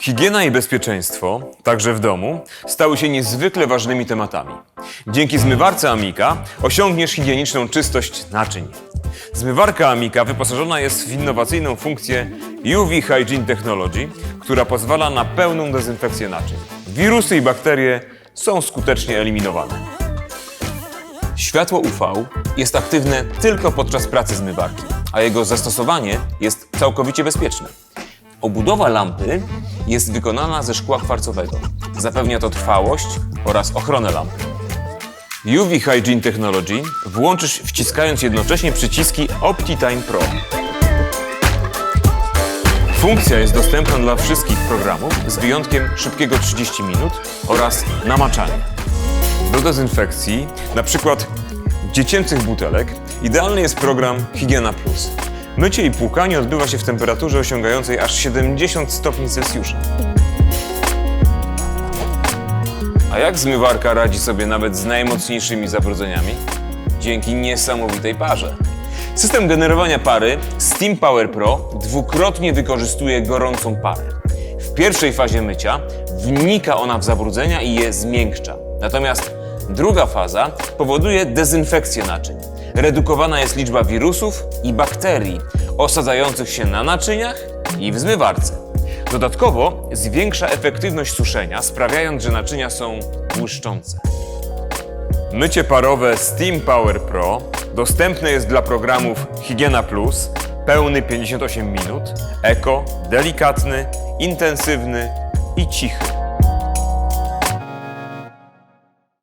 Higiena i bezpieczeństwo, także w domu, stały się niezwykle ważnymi tematami. Dzięki zmywarce Amika osiągniesz higieniczną czystość naczyń. Zmywarka Amika wyposażona jest w innowacyjną funkcję UV Hygiene Technology, która pozwala na pełną dezynfekcję naczyń. Wirusy i bakterie są skutecznie eliminowane. Światło UV jest aktywne tylko podczas pracy zmywarki, a jego zastosowanie jest całkowicie bezpieczne. Obudowa lampy jest wykonana ze szkła kwarcowego. Zapewnia to trwałość oraz ochronę lampy. UV Hygiene Technology włączysz wciskając jednocześnie przyciski OptiTime Pro. Funkcja jest dostępna dla wszystkich programów z wyjątkiem szybkiego 30 minut oraz namaczania. Do dezynfekcji, na przykład dziecięcych butelek, idealny jest program Higiena Plus. Mycie i płukanie odbywa się w temperaturze osiągającej aż 70 stopni Celsjusza. A jak zmywarka radzi sobie nawet z najmocniejszymi zabrudzeniami? Dzięki niesamowitej parze. System generowania pary Steam Power Pro dwukrotnie wykorzystuje gorącą parę. W pierwszej fazie mycia wnika ona w zabrudzenia i je zmiękcza. Natomiast druga faza powoduje dezynfekcję naczyń. Redukowana jest liczba wirusów i bakterii osadzających się na naczyniach i w zmywarce. Dodatkowo zwiększa efektywność suszenia, sprawiając, że naczynia są błyszczące. Mycie parowe Steam Power Pro dostępne jest dla programów Higiena Plus, pełny 58 minut, eko, delikatny, intensywny i cichy.